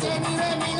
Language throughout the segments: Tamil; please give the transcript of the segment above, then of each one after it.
Jenny, let me know.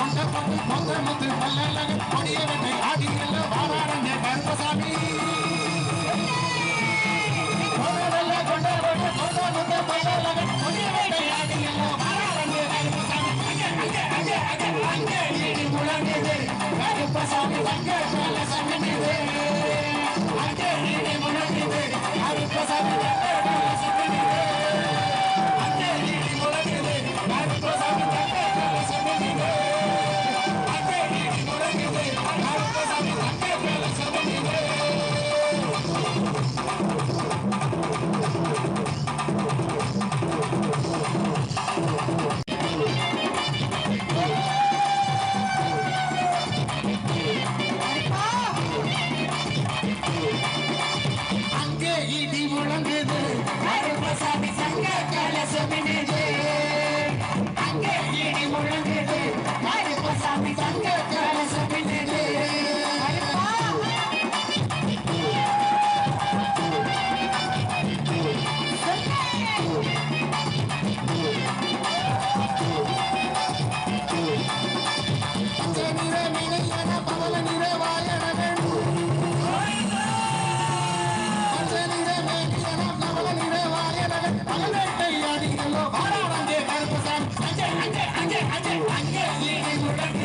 கொண்ட பட்டு கொண்ட முத்து பல்லழகு கொடியவனை ஆடியில் வாராரங்க கர்மசாமி Pásame la carpa, la sangre me duele Yeah.